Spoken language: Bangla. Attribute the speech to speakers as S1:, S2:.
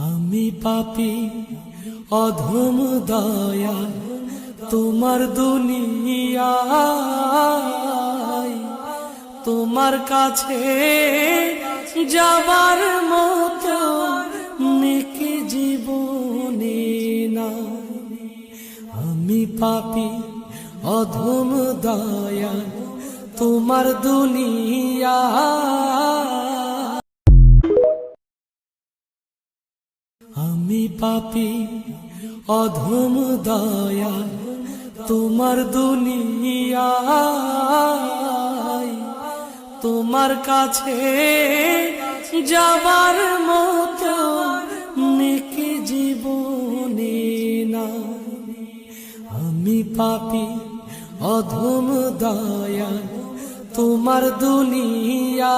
S1: আমি পাপি, অধম দয়া, তোমার দুনিয়া তোমার কাছে যাবার মতো নেকি জীবনে না আমি পাপি, অধম দয়া, তোমার দুনিয়া আমি পাপি, অধম দয়া, তোমার দুনিয়া তোমার কাছে যাবার মতো নেকি জীবনে না আমি পাপি, অধম দয়া, তোমার দুনিয়া